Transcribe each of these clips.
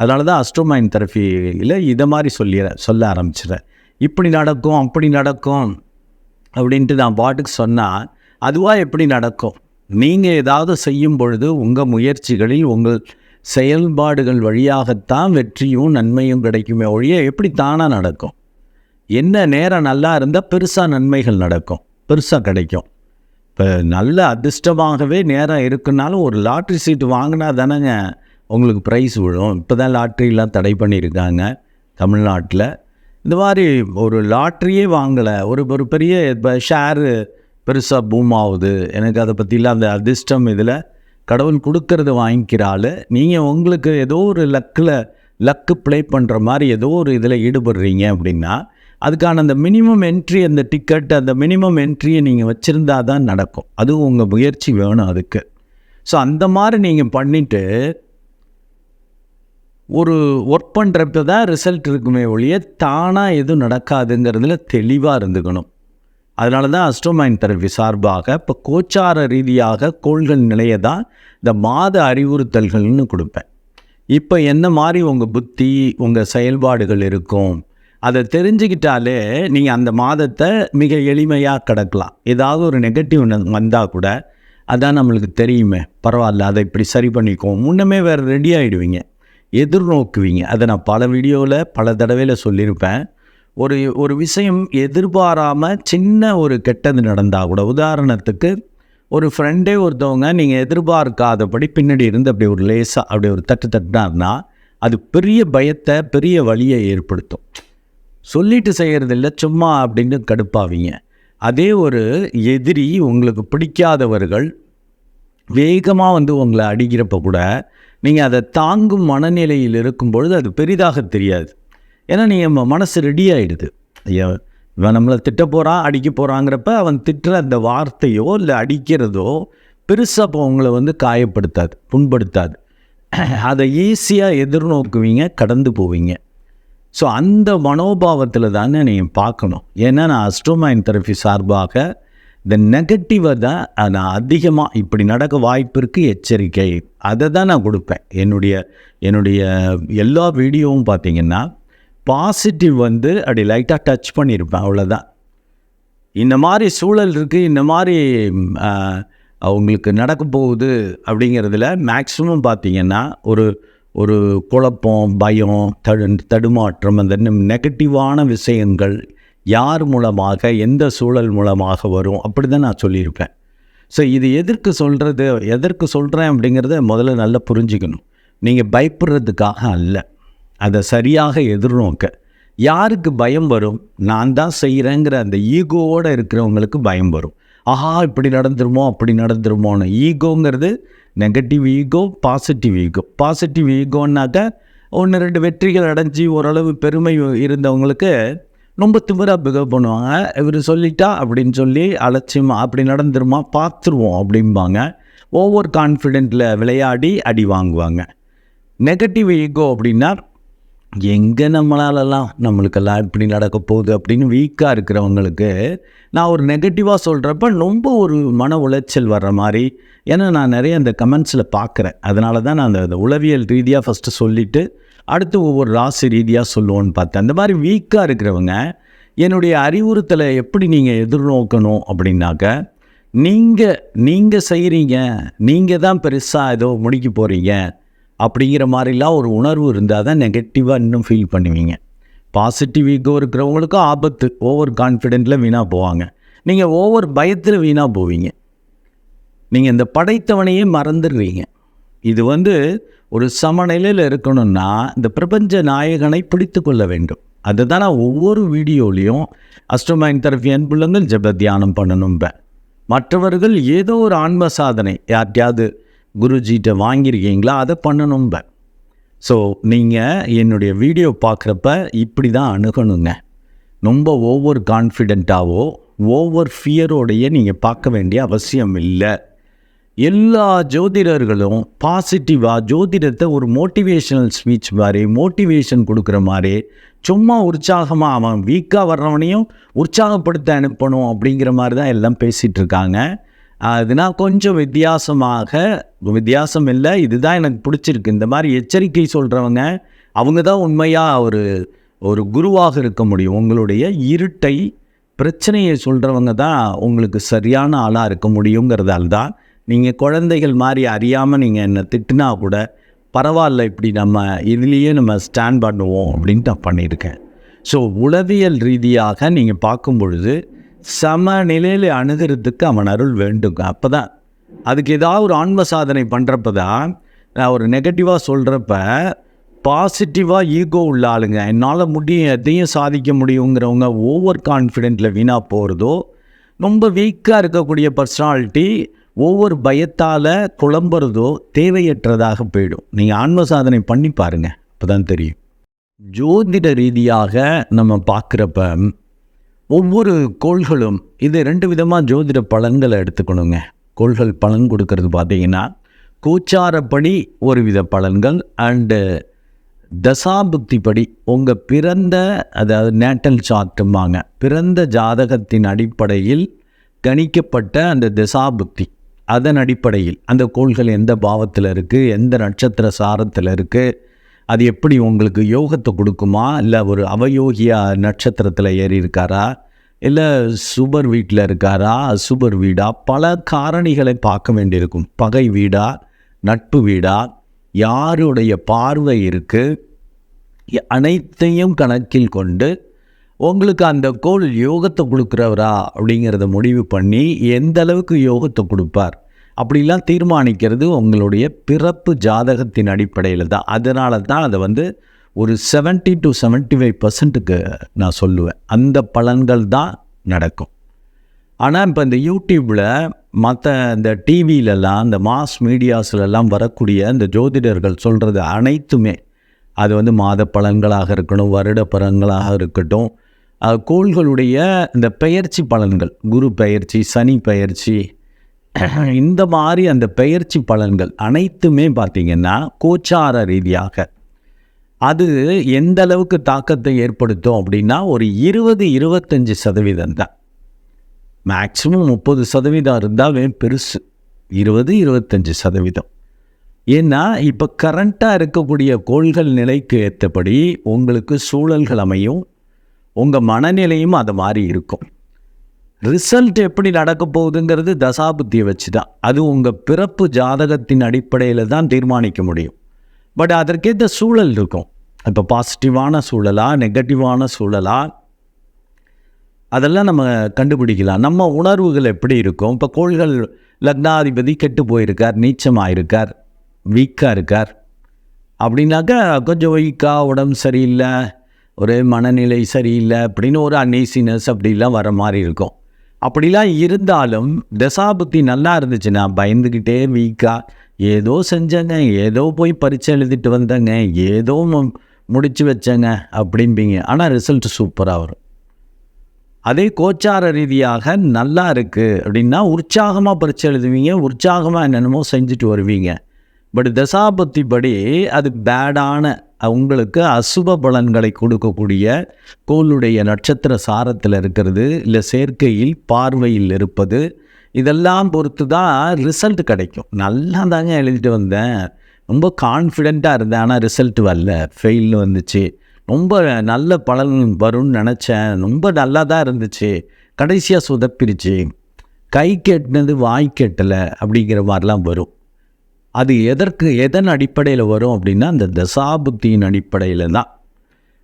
அதனால தான் அஸ்ட்ரோமைன் தெரப்பியில் இதை மாதிரி சொல்லிடுறேன் சொல்ல ஆரம்பிச்சிடுறேன். இப்படி நடக்கும் அப்படி நடக்கும் அப்படின்ட்டு நான் பாட்டுக்கு சொன்னால் அதுவாக எப்படி நடக்கும்? நீங்கள் ஏதாவது செய்யும் பொழுது உங்கள் முயற்சிகளில் உங்கள் செயல்பாடுகள் வழியாகத்தான் வெற்றியும் நன்மையும் கிடைக்குமே ஒழிய எப்படி தானாக நடக்கும்? என்ன நேரம் நல்லா இருந்தால் பெருசாக நன்மைகள் நடக்கும் பெருசாக கிடைக்கும். இப்போ நல்ல அதிர்ஷ்டமாகவே நேரம் இருக்குனாலும் ஒரு லாட்ரி சீட்டு வாங்கினா தானேங்க உங்களுக்கு ப்ரைஸ் விழும். இப்போ தான் லாட்ரிலாம் தடை பண்ணியிருக்காங்க தமிழ்நாட்டில். இந்த மாதிரி ஒரு லாட்ரியே வாங்கலை. ஒரு ஒரு பெரிய இப்போ ஷேரு பெருசாக பூம் ஆகுது. எனக்கு அதை பற்றிலாம் அந்த அதிர்ஷ்டம் இதில். கடவுள் கொடுக்கறது வாங்கிக்கிறாள் நீங்கள் உங்களுக்கு ஏதோ ஒரு லக்கில் லக்கு ப்ளே பண்ணுற மாதிரி ஏதோ ஒரு இதில் ஈடுபடுறீங்க அப்படின்னா அதுக்கான அந்த மினிமம் என்ட்ரி அந்த டிக்கெட் அந்த மினிமம் என்ட்ரியை நீங்கள் வச்சுருந்தா தான் நடக்கும். அதுவும் உங்கள் முயற்சி வேணும் அதுக்கு. ஸோ அந்த மாதிரி நீங்கள் பண்ணிவிட்டு ஒரு ஒர்க் பண்ணுறப்ப தான் ரிசல்ட் இருக்குமே ஒழிய தானாக எதுவும் நடக்காதுங்கிறதுல தெளிவாக இருந்துக்கணும். அதனால தான் அஸ்ட்ரோமைன் தெரப்பி சார்பாக இப்போ கோச்சார ரீதியாக கோள்கள் நிலைய தான் இந்த மாத அறிவுறுத்தல்கள்னு கொடுப்பேன். இப்போ என்ன மாதிரி உங்கள் புத்தி உங்கள் செயல்பாடுகள் இருக்கும்? அதை தெரிஞ்சுக்கிட்டாலே நீங்கள் அந்த மாதத்தை மிக எளிமையாக கிடக்கலாம். ஏதாவது ஒரு நெகட்டிவ் வந்தால் கூட அதான் நம்மளுக்கு தெரியுமே. பரவாயில்ல அதை இப்படி சரி பண்ணிக்குவோம். முன்னமே வேறு ரெடி ஆகிடுவீங்க எதிர்நோக்குவீங்க. அதை நான் பல வீடியோவில் பல தடவையில் சொல்லியிருப்பேன். ஒரு ஒரு விஷயம் எதிர்பாராமல் சின்ன ஒரு கெட்டது நடந்தால் கூட உதாரணத்துக்கு ஒரு ஃப்ரெண்டே ஒருத்தவங்க நீங்கள் எதிர்பார்க்காதபடி பின்னாடி இருந்து அப்படி ஒரு லேசாக அப்படி ஒரு தட்டு தட்டினார்னா அது பெரிய பயத்தை பெரிய வழியை ஏற்படுத்தும். சொல்லிட்டு செய்கிறது இல்லை சும்மா அப்படின்னு கடுப்பாவீங்க. அதே ஒரு எதிரி உங்களுக்கு பிடிக்காதவர்கள் வேகமாக வந்து உங்களை அடிக்கிறப்ப கூட நீங்கள் அதை தாங்கும் மனநிலையில் இருக்கும் பொழுது அது பெரிதாக தெரியாது. ஏன்னா நீங்கள் மனசு ரெடி ஆகிடுது இவன் நம்மளை திட்ட போகிறான் அடிக்க போகிறாங்கிறப்ப அவன் திட்டுற அந்த வார்த்தையோ இல்லை அடிக்கிறதோ பெருசாக இப்போ உங்களை வந்து காயப்படுத்தாது புண்படுத்தாது. அதை ஈஸியாக எதிர்நோக்குவீங்க கடந்து போவீங்க. ஸோ அந்த மனோபாவத்தில் தானே நீங்கள் பார்க்கணும். ஏன்னா நான் அஸ்ட்ரோமைன் தெரப்பி சார்பாக இந்த நெகட்டிவை தான் நான் அதிகமாக இப்படி நடக்க வாய்ப்பு இருக்குது எச்சரிக்கை. அதை தான் நான் கொடுப்பேன். என்னுடைய என்னுடைய எல்லா வீடியோவும் பார்த்திங்கன்னா பாசிட்டிவ் வந்து அப்படி லைட்டாக டச் பண்ணியிருப்பேன் அவ்வளோதான் இந்த மாதிரி சூழல் இருக்குது இந்த மாதிரி அவங்களுக்கு நடக்க போகுது அப்படிங்கிறதுல மேக்ஸிமம் பார்த்திங்கன்னா ஒரு ஒரு குழப்பம் பயம் தடு தடுமாற்றம் அந்த நெகட்டிவான விஷயங்கள் யார் மூலமாக எந்த சூழல் மூலமாக வரும்? அப்படி தான் நான் சொல்லியிருப்பேன். ஸோ இது எதற்கு சொல்கிறது எதற்கு சொல்கிறேன் அப்படிங்கிறத முதல்ல நல்லா புரிஞ்சுக்கணும். நீங்கள் பயப்படுறதுக்காக அல்ல. அதை சரியாக எதிர்நோக்க. யாருக்கு பயம் வரும்? நான் தான் செய்கிறேங்கிற அந்த ஈகோவோடு இருக்கிறவங்களுக்கு பயம் வரும். ஆஹா இப்படி நடந்துருமோ அப்படி நடந்துருமோன்னு. ஈகோங்கிறது negative ego positive ego. Positive ஈகோன்னாக்க ஒன்று ரெண்டு வெற்றிகள் அடைஞ்சி ஓரளவு பெருமை இருந்தவங்களுக்கு ரொம்ப திமிராக பிகவ் பண்ணுவாங்க. இவர் சொல்லிட்டா அப்படின்னு சொல்லி அலட்சியமாக அப்படி நடந்துருமா பார்த்துருவோம் அப்படிம்பாங்க. ஓவர் கான்ஃபிடென்ட்டில் விளையாடி அடி வாங்குவாங்க. நெகட்டிவ் ஈகோ அப்படின்னா எங்கே நம்மளாலலாம் நம்மளுக்கெல்லாம் இப்படி நடக்க போகுது? அப்படின்னு வீக்காக இருக்கிறவங்களுக்கு நான் ஒரு நெகட்டிவாக சொல்கிறப்ப ரொம்ப ஒரு மன உளைச்சல் வர்ற மாதிரி ஏன்னா நான் நிறைய அந்த கமெண்ட்ஸில் பார்க்குறேன். அதனால தான் நான் அந்த உளவியல் ரீதியாக ஃபஸ்ட்டு சொல்லிவிட்டு அடுத்து ஒவ்வொரு ராசி ரீதியாக சொல்லுவோன்னு பார்த்தேன். அந்த மாதிரி வீக்காக இருக்கிறவங்க என்னுடைய அறிவுறுத்தலை எப்படி நீங்கள் எதிர்நோக்கணும் அப்படின்னாக்க நீங்கள் நீங்கள் செய்கிறீங்க நீங்கள் தான் பெருசாக ஏதோ முடிக்க போகிறீங்க அப்படிங்கிற மாதிரிலாம் ஒரு உணர்வு இருந்தால் தான் நெகட்டிவாக இன்னும் ஃபீல் பண்ணுவீங்க. பாசிட்டிவ் ஈகோ இருக்கிறவங்களுக்கும் ஆபத்து ஓவர் கான்ஃபிடென்ட்டில் வீணாக போவாங்க. நீங்கள் ஓவர் பயத்தில் வீணாக போவீங்க. நீங்கள் இந்த படைத்தவனையே மறந்துடுவீங்க இது வந்து ஒரு சமநிலையில் இருக்கணும்னா இந்த பிரபஞ்ச நாயகனை பிடித்து கொள்ள வேண்டும். அதுதான் நான் ஒவ்வொரு வீடியோலையும் அஸ்ட்ரோமைன் தெரப்பி அன்புள்ளங்கள் ஜப தியானம் பண்ணணும்பேன் மற்றவர்கள் ஏதோ ஒரு ஆன்ம சாதனை யார்ட்டையாவது குருஜிகிட்ட வாங்கியிருக்கீங்களா அதை பண்ணணும்பேன் ஸோ நீங்கள் என்னுடைய வீடியோ பார்க்குறப்ப இப்படி தான் அணுகணுங்க. ரொம்ப ஓவர் கான்ஃபிடெண்ட்டாகவோ ஓவர் ஃபியரோடைய நீங்கள் பார்க்க வேண்டிய அவசியம் இல்லை. எல்லா ஜோதிடர்களும் பாசிட்டிவாக ஜோதிடத்தை ஒரு மோட்டிவேஷனல் ஸ்பீச் மாதிரி மோட்டிவேஷன் கொடுக்குற மாதிரி சும்மா உற்சாகமாக அவன் வீக்காக வர்றவனையும் உற்சாகப்படுத்த அனுப்பணும் அப்படிங்கிற மாதிரி தான் எல்லாம் பேசிகிட்டு இருக்காங்க. அதனால் கொஞ்சம் வித்தியாசமாக வித்தியாசம் இல்லை இதுதான் எனக்கு பிடிச்சிருக்கு. இந்த மாதிரி எச்சரிக்கை சொல்கிறவங்க அவங்க தான் உண்மையாக ஒரு ஒரு குருவாக இருக்க முடியும். உங்களுடைய இருட்டை பிரச்சனையை சொல்கிறவங்க தான் உங்களுக்கு சரியான ஆளாக இருக்க முடியுங்கிறதால தான் நீங்கள் குழந்தைகள் மாதிரி அறியாமல் நீங்கள் என்னை திட்டினா கூட பரவாயில்ல இப்படி நம்ம இதுலேயே நம்ம ஸ்டாண்ட் பண்ணுவோம் அப்படின்ட்டு நான் பண்ணியிருக்கேன். ஸோ உளவியல் ரீதியாக நீங்கள் பார்க்கும் பொழுது சமநிலையில் அணுகிறதுக்கு அவன் அருள் வேண்டுங்க அப்போ தான் அதுக்கு ஏதாவது ஒரு ஆன்ம சாதனை பண்ணுறப்ப தான் நான் ஒரு நெகட்டிவாக சொல்கிறப்ப பாசிட்டிவாக ஈகோ உள்ள ஆளுங்க என்னால் முடியும் எதையும் சாதிக்க முடியுங்கிறவங்க ஓவர் கான்ஃபிடென்ட்டில் வீணாக போகிறதோ ரொம்ப வீக்காக இருக்கக்கூடிய பர்சனாலிட்டி ஒவ்வொரு பயத்தால் குழம்புறதோ தேவையற்றதாக போயிடும். நீங்கள் ஆன்ம சாதனை பண்ணி பாருங்கள் அப்போ தான் தெரியும். ஜோதிட ரீதியாக நம்ம பார்க்குறப்ப ஒவ்வொரு கோள்களும் இது ரெண்டு விதமாக ஜோதிட பலன்களை எடுத்துக்கணுங்க. கோள்கள் பலன் கொடுக்கறது பார்த்தீங்கன்னா கூச்சாரப்படி ஒரு வித பலன்கள் அண்டு தசாபுக்திப்படி உங்கள் பிறந்த அதாவது நேட்டல் சார்ட்டும்பாங்க பிறந்த ஜாதகத்தின் அடிப்படையில் கணிக்கப்பட்ட அந்த தசாபுக்தி. அதன் அடிப்படையில் அந்த கோள்கள் எந்த பாவத்தில் இருக்குது எந்த நட்சத்திர சாரத்தில் இருக்குது அது எப்படி உங்களுக்கு யோகத்தை கொடுக்குமா? இல்லை ஒரு அவயோகியா நட்சத்திரத்தில் ஏறி இருக்காரா? இல்லை சுபர் வீட்டில் இருக்காரா? சுபர் வீடா? பல காரணிகளை பார்க்க வேண்டியிருக்கும். பகை வீடா? நட்பு வீடா? யாருடைய பார்வை இருக்குது அனைத்தையும் கணக்கில் கொண்டு உங்களுக்கு அந்த கோள் யோகத்தை கொடுக்குறவரா அப்படிங்கிறத முடிவு பண்ணி எந்த அளவுக்கு யோகத்தை கொடுப்பார்? அப்படிலாம் தீர்மானிக்கிறது உங்களுடைய பிறப்பு ஜாதகத்தின் அடிப்படையில் தான். அதனால தான் அதை வந்து ஒரு செவன்ட்டி டு செவன்ட்டி ஃபைவ் பர்சன்ட்டுக்கு நான் சொல்லுவேன். அந்த பலன்கள் தான் நடக்கும். ஆனால் இப்போ இந்த யூடியூப்பில் மற்ற இந்த டிவியிலலாம் இந்த மாஸ் மீடியாஸ்லலாம் வரக்கூடிய இந்த ஜோதிடர்கள் சொல்கிறது அனைத்துமே. அது வந்து மாத பலன்களாக இருக்கணும் வருட பலன்களாக இருக்கட்டும் கோள்களுடைய இந்த பெயர்ச்சி பலன்கள் குரு பெயர்ச்சி சனி பெயர்ச்சி இந்த மாதிரி அந்த பெயர்ச்சி பலன்கள் அனைத்துமே பார்த்திங்கன்னா கோச்சார ரீதியாக. அது எந்த அளவுக்கு தாக்கத்தை ஏற்படுத்தும் அப்படின்னா ஒரு இருபது இருபத்தஞ்சி சதவீதம் தான். மேக்சிமம் முப்பது சதவீதம் இருந்தாவே பெருசு. இருபது இருபத்தஞ்சி சதவீதம். ஏன்னா இப்போ கரண்ட்டாக இருக்கக்கூடிய கோள்கள் நிலைக்கு ஏற்றபடி உங்களுக்கு சூழல்கள் அமையும் உங்கள் மனநிலையும் அது மாதிரி இருக்கும். ரிசல்ட் எப்படி நடக்க போகுதுங்கிறது தசாபுத்தியை வச்சு தான் அது உங்கள் பிறப்பு ஜாதகத்தின் அடிப்படையில் தான் தீர்மானிக்க முடியும். பட் அதற்கேற்ற சூழல் இருக்கும். இப்போ பாசிட்டிவான சூழலா நெகட்டிவான சூழலா? அதெல்லாம் நம்ம கண்டுபிடிக்கலாம். நம்ம உணர்வுகள் எப்படி இருக்கும்? இப்போ கோள்கள் லக்னாதிபதி கெட்டு போயிருக்கார் நீச்சமாக இருக்கார் வீக்காக இருக்கார். அப்படின்னாக்கா கொஞ்சம் வீக்காக உடம்பு சரியில்லை ஒரு மனநிலை சரியில்லை அப்படின்னு ஒரு அன்னீசினஸ் அப்படிலாம் வர மாதிரி இருக்கும். அப்படிலாம் இருந்தாலும் தசாபுத்தி நல்லா இருந்துச்சுன்னா பயந்துக்கிட்டே வீக்காக ஏதோ செஞ்சேங்க ஏதோ போய் பரீட்சை எழுதிட்டு வந்தேங்க ஏதோ முடிச்சு வச்சேங்க அப்படிம்பீங்க. ஆனால் ரிசல்ட் சூப்பராக வரும். அதே கோச்சார ரீதியாக நல்லா இருக்குது அப்படின்னா உற்சாகமாக பரீட்சை எழுதுவீங்க உற்சாகமாக என்னென்னமோ செஞ்சுட்டு வருவீங்க. பட் தசாபத்தி படி அது பேடான உங்களுக்கு அசுப பலன்களை கொடுக்கக்கூடிய கோளுடைய நட்சத்திர சாரத்தில் இருக்கிறது இல்லை சேர்க்கையில் பார்வையில் இருப்பது இதெல்லாம் பொறுத்து தான் ரிசல்ட் கிடைக்கும். நல்லா தாங்க எழுதிட்டு வந்தேன். ரொம்ப கான்ஃபிடெண்ட்டாக இருந்தேன் ஆனால் ரிசல்ட் வரல. ஃபெயில்னு வந்துச்சு. ரொம்ப நல்ல பலன் வரும்னு நினச்சேன். ரொம்ப நல்லா தான் இருந்துச்சு. கடைசியாக சொதப்பிருச்சு. கை கெட்டினது வாய் கெட்டலை அப்படிங்கிற மாதிரிலாம் வரும். அது எதற்கு எதன் அடிப்படையில் வரும் அப்படின்னா அந்த தசாபுத்தியின் அடிப்படையில் தான்.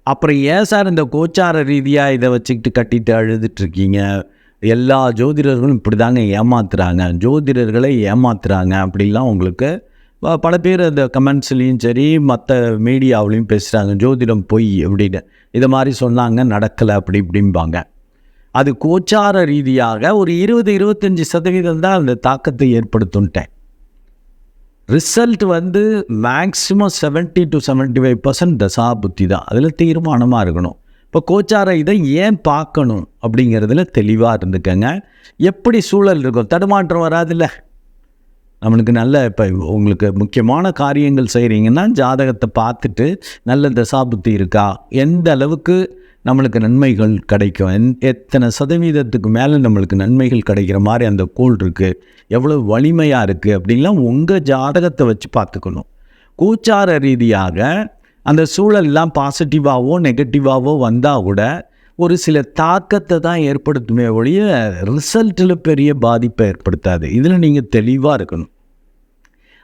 அப்புறம் ஏன் சார் இந்த கோச்சார ரீதியாக இதை வச்சுக்கிட்டு கட்டிட்டு அழுதுட்ருக்கீங்க எல்லா ஜோதிடர்களும் இப்படி தாங்க ஏமாத்துறாங்க. ஜோதிடர்களை ஏமாத்துறாங்க அப்படிலாம் உங்களுக்கு பல பேர் அந்த கமெண்ட்ஸ்லேயும் சரி மற்ற மீடியாவிலையும் பேசுகிறாங்க ஜோதிடம் பொய் அப்படின்னு. இதை மாதிரி சொன்னாங்க நடக்கலை அப்படி இப்படிம்பாங்க. அது கோச்சார ரீதியாக ஒரு இருபது இருபத்தஞ்சி சதவீதம் தான் அந்த தாக்கத்தை ஏற்படுத்துன்ட்டேன். ரிசல்ட் வந்து மேக்ஸிமம் 70 டு 75% ஃபைவ் பர்சன்ட் தசா புத்தி தான். அதில் தீர்மானமாக இருக்கணும். இப்போ கோச்சார இதை ஏன் பார்க்கணும் அப்படிங்கிறதுல தெளிவாக இருந்துக்கங்க. எப்படி சூழல் இருக்கும் தடுமாற்றம் வராதுல்ல. நம்மளுக்கு நல்ல இப்போ உங்களுக்கு முக்கியமான காரியங்கள் செய்கிறீங்கன்னா ஜாதகத்தை பார்த்துட்டு நல்ல தசாபுத்தி இருக்கா? எந்த அளவுக்கு நம்மளுக்கு நன்மைகள் கிடைக்கும். எத்தனை சதவீதத்துக்கு மேலே நம்மளுக்கு நன்மைகள் கிடைக்கிற மாதிரி அந்த கோல் இருக்குது எவ்வளோ வலிமையாக இருக்குது அப்படின்லாம் உங்கள் ஜாதகத்தை வச்சு பார்த்துக்கணும். கூச்சார ரீதியாக அந்த சூழல்லாம் பாசிட்டிவாகவோ நெகட்டிவாகவோ வந்தால் கூட ஒரு சில தாக்கத்தை தான் ஏற்படுத்துமே ஒழிய ரிசல்ட்டில் பெரிய பாதிப்பை ஏற்படுத்தாது. இதில் நீங்கள் தெளிவாக இருக்கணும்.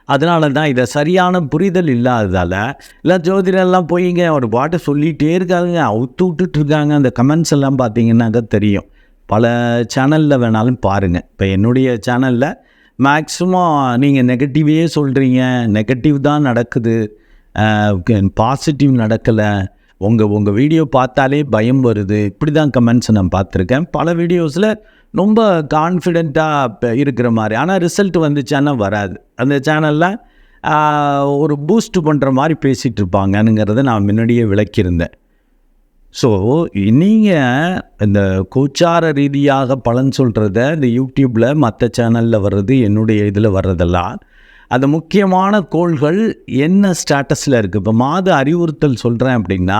அதனால தான் இதை சரியான புரிதல் இல்லாததால் இல்லை ஜோதிடெல்லாம் போயிங்க ஒரு பாட்டை சொல்லிகிட்டே இருக்காங்க அவுத்து விட்டுட்ருக்காங்க அந்த கமெண்ட்ஸ் எல்லாம் பார்த்தீங்கன்னாக்கா தெரியும். பல சேனலில் வேணாலும் பாருங்கள் இப்போ என்னுடைய சேனலில் மேக்ஸிமம் நீங்கள் நெகட்டிவே சொல்கிறீங்க நெகட்டிவ் தான் நடக்குது. பாசிட்டிவ் நடக்கலை. உங்கள் உங்கள் வீடியோ பார்த்தாலே பயம் வருது. இப்படி தான் கமெண்ட்ஸ் நான் பார்த்துருக்கேன். பல வீடியோஸில் ரொம்ப கான்ஃபிடெண்ட்டாக இருக்கிற மாதிரி. ஆனால் ரிசல்ட் வந்துச்சான்னா வராது. அந்த சேனலில் ஒரு பூஸ்ட் பண்ணுற மாதிரி பேசிகிட்டு இருப்பாங்கனுங்கிறத நான் முன்னாடியே விளக்கியிருந்தேன். ஸோ நீங்கள் இந்த கோச்சார ரீதியாக பலன் சொல்கிறத இந்த யூடியூப்பில் மற்ற சேனலில் வர்றது என்னுடைய இதில் வர்றதெல்லாம் அந்த முக்கியமான கோள்கள் என்ன ஸ்டேட்டஸில் இருக்குது இப்போ மாத அறிவுறுத்தல் சொல்கிறேன் அப்படின்னா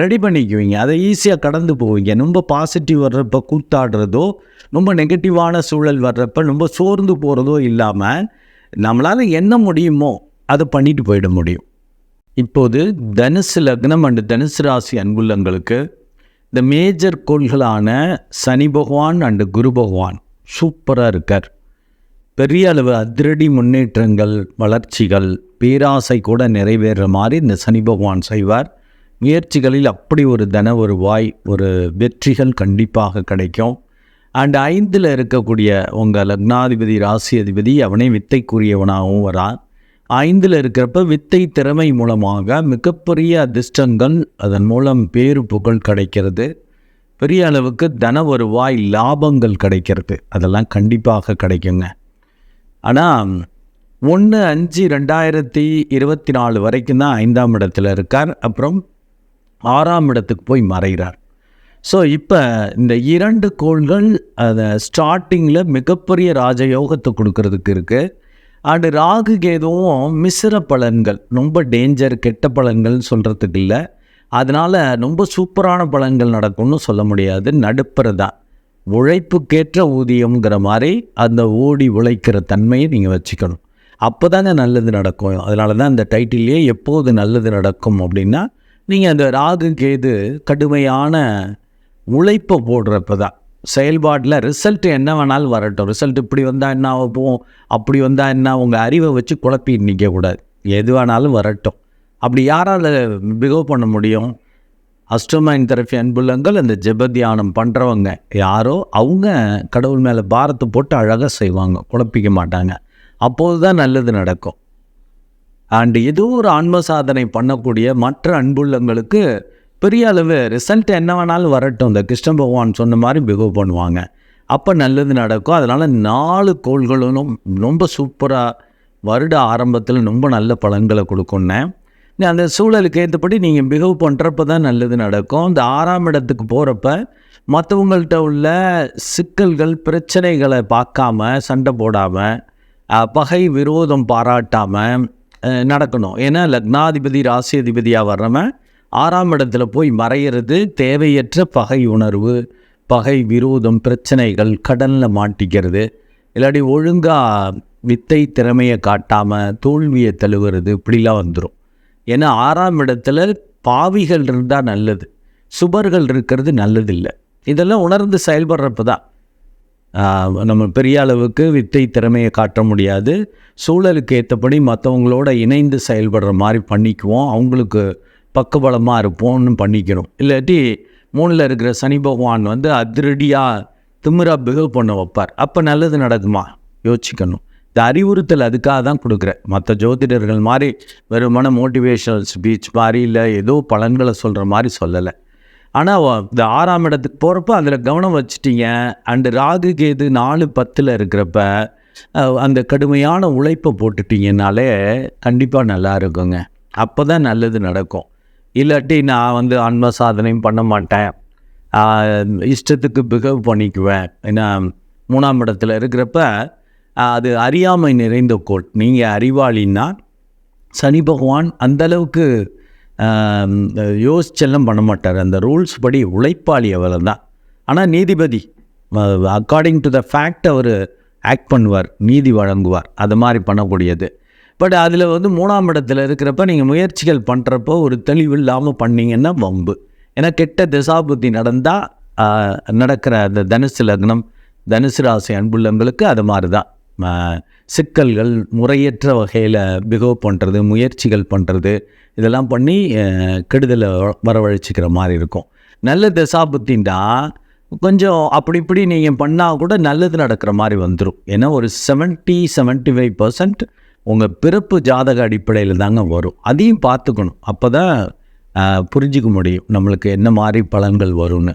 ரெடி பண்ணிக்குவீங்க. அதை ஈஸியாக கடந்து போவீங்க. ரொம்ப பாசிட்டிவ் வர்றப்போ கூத்தாடுறதோ ரொம்ப நெகட்டிவான சூழல் வர்றப்ப ரொம்ப சோர்ந்து போகிறதோ இல்லாமல் நம்மளால் என்ன முடியுமோ அதை பண்ணிட்டு போயிட முடியும். இப்போது தனுசு லக்னம் அண்டு தனுசு ராசி அன்புள்ளங்களுக்கு இந்த மேஜர் கோள்களான சனி பகவான் அண்டு குரு பகவான் சூப்பராக இருக்கார். பெரிய அளவு அதிரடி முன்னேற்றங்கள் வளர்ச்சிகள் பேராசை கூட நிறைவேற மாதிரி இந்த சனி பகவான் செய்வார். முயற்சிகளில் அப்படி ஒரு தன ஒரு வாய் ஒரு வெற்றிகள் கண்டிப்பாக கிடைக்கும். அண்ட் ஐந்தில் இருக்கக்கூடிய உங்கள் லக்னாதிபதி ராசி அதிபதி அவனே வித்தைக்குரியவனாகவும் வரான் ஐந்தில் இருக்கிறப்ப வித்தை திறமை மூலமாக மிகப்பெரிய அதிர்ஷ்டங்கள் அதன் மூலம் பேரு புகழ் கிடைக்கிறது. பெரிய அளவுக்கு தன வருவாய் லாபங்கள் கிடைக்கிறது. அதெல்லாம் கண்டிப்பாக கிடைக்குங்க. ஆனால் ஒன்று அஞ்சு ரெண்டாயிரத்தி இருபத்தி நாலு வரைக்கும் தான் ஐந்தாம் இடத்துல இருக்கார். அப்புறம் ஆறாம் இடத்துக்கு போய் மறைகிறார். ஸோ இப்போ இந்த இரண்டு கோள்கள் அதை ஸ்டார்டிங்கில் மிகப்பெரிய ராஜயோகத்தை கொடுக்கறதுக்கு இருக்குது அண்டு ராகு கேதுவும் மிஸ்ர பலன்கள் ரொம்ப டேஞ்சர் கெட்ட பலன்கள்னு சொல்கிறதுக்கு இல்லை. அதனால் ரொம்ப சூப்பரான பலன்கள் நடக்கும்னு சொல்ல முடியாது. நடுப்புற தான் உழைப்புக்கேற்ற ஊதியம்ங்கிற மாதிரி அந்த ஓடி உழைக்கிற தன்மையை நீங்கள் வச்சுக்கணும். அப்போ தாங்க நல்லது நடக்கும். அதனால தான் அந்த டைட்டில்லையே எப்போது நல்லது நடக்கும் அப்படின்னா நீங்கள் அந்த ராகு கேது கடுமையான உழைப்பை போடுறப்ப தான் செயல்பாட்டில் ரிசல்ட் என்ன வேணாலும் வரட்டும். ரிசல்ட் இப்படி வந்தால் என்ன ஆகும்? அப்படி வந்தால் என்ன உங்கள் அறிவை வச்சு குழப்பி நிற்கக்கூடாது எது வேணாலும் வரட்டும். அப்படி யாரால் பிகவ் பண்ண முடியும்? அஷ்டமைன் தெரப்பி அன்புள்ளங்கள் அந்த ஜெப தியானம் பண்ணுறவங்க யாரோ அவங்க கடவுள் மேலே பாரத்தை போட்டு அழகாக செய்வாங்க. குழப்பிக்க மாட்டாங்க. அப்போது தான் நல்லது நடக்கும். அண்டு ஏதோ ஒரு ஆன்ம சாதனை பண்ணக்கூடிய மற்ற அன்புள்ளங்களுக்கு பெரிய அளவு ரிசல்ட் என்ன வேணாலும் வரட்டும். இந்த கிருஷ்ண பகவான் சொன்ன மாதிரி பிகவ் பண்ணுவாங்க. அப்போ நல்லது நடக்கும். அதனால் நாலு கோள்களும் ரொம்ப சூப்பராக வருட ஆரம்பத்தில் ரொம்ப நல்ல பலன்களை கொடுக்குன்னே நீ அந்த சூழலுக்கு ஏற்றபடி நீங்கள் பிகவ் பண்ணுறப்ப தான் நல்லது நடக்கும். இந்த ஆறாம் இடத்துக்கு போகிறப்ப மற்றவங்கள்ட்ட உள்ள சிக்கல்கள் பிரச்சனைகளை பார்க்காம சண்டை போடாமல் பகை விரோதம் பாராட்டாமல் நடக்கணும். ஏன்னா லக்னாதிபதி ராசி அதிபதியாக வர்றவன் ஆறாம் இடத்துல போய் மறையிறது தேவையற்ற பகை உணர்வு பகை விரோதம் பிரச்சனைகள் கடனில் மாட்டிக்கிறது. இல்லாட்டி ஒழுங்காக வித்தை திறமையை காட்டாமல் தோல்வியை தழுவுறது இப்படிலாம் வந்துடும் ஏன்னா ஆறாம் இடத்துல பாவிகள் இருந்தால் நல்லது. சுபர்கள் இருக்கிறது நல்லதில்லை. இதெல்லாம் உணர்ந்து செயல்படுறப்ப தான் நம்ம பெரிய அளவுக்கு வித்தை திறமையை காட்ட முடியாது. சூழலுக்கு ஏற்றபடி மற்றவங்களோட இணைந்து செயல்படுற மாதிரி பண்ணிக்குவோம். அவங்களுக்கு பக்கபலமாக இருப்போம்னு பண்ணிக்கணும் இல்லாட்டி மூணில் இருக்கிற சனி பகவான் வந்து அதிரடியாக திமிராக பிஹேவ் பண்ண வைப்பார். அப்போ நல்லது நடக்குமா? யோசிக்கணும். இந்த அறிவுறுத்தல் அதுக்காக தான் கொடுக்குறேன். மற்ற ஜோதிடர்கள் மாதிரி வெறுமன மோட்டிவேஷனல் ஸ்பீச் மாதிரி இல்லை ஏதோ பலன்களை சொல்கிற மாதிரி சொல்லலை. ஆனால் இந்த ஆறாம் இடத்துக்கு போகிறப்ப அதில் கவனம் வச்சிட்டீங்க. அண்டு ராகு கேது நாலு பத்தில் இருக்கிறப்ப அந்த கடுமையான உழைப்பை போட்டுட்டீங்கனாலே கண்டிப்பாக நல்லா இருக்குங்க. அப்போ தான் நல்லது நடக்கும். இல்லாட்டி நான் வந்து ஆன்ம சாதனையும் பண்ண மாட்டேன். இஷ்டத்துக்கு பிகவ் பண்ணிக்குவேன். ஏன்னா மூணாம் இடத்துல இருக்கிறப்ப அது அறியாமை நிறைந்த கோள். நீங்கள் அறிவாளின்னா சனி பகவான் அந்தளவுக்கு யோசிச்செல்லாம் பண்ண மாட்டார். அந்த ரூல்ஸ் படி உழைப்பாளி அவர் தான் ஆனால் நீதிபதி அக்கார்டிங் டு த ஃபேக்ட் அவர் ஆக்ட் பண்ணுவார் நீதி வழங்குவார். அது மாதிரி பண்ணக்கூடியது. பட் அதில் வந்து மூணாம் இடத்துல இருக்கிறப்ப நீங்கள் முயற்சிகள் பண்ணுறப்போ ஒரு தெளிவு இல்லாமல் பண்ணீங்கன்னா வம்பு. ஏன்னா கெட்ட திசாபுத்தி நடந்தால் நடக்கிற அந்த தனுசு லக்னம் தனுசு ராசி அன்புள்ளங்களுக்கு அது மாதிரி தான் சிக்கல்கள் முறையற்ற வகையில் பிகவ் பண்ணுறது முயற்சிகள் பண்ணுறது இதெல்லாம் பண்ணி கெடுதலை வ- வரவழைச்சிக்கிற மாதிரி இருக்கும். நல்ல திசாபுத்தின்டா கொஞ்சம் அப்படி இப்படி நீங்கள் பண்ணால் கூட நல்லது நடக்கிற மாதிரி வந்துடும் ஏன்னா ஒரு 70 75% ஃபைவ் பர்சன்ட் உங்கள் பிறப்பு ஜாதக அடிப்படையில் தாங்க வரும். அதையும் பார்த்துக்கணும். அப்போ தான் புரிஞ்சிக்க முடியும் நம்மளுக்கு என்ன மாதிரி பலன்கள் வரும்னு.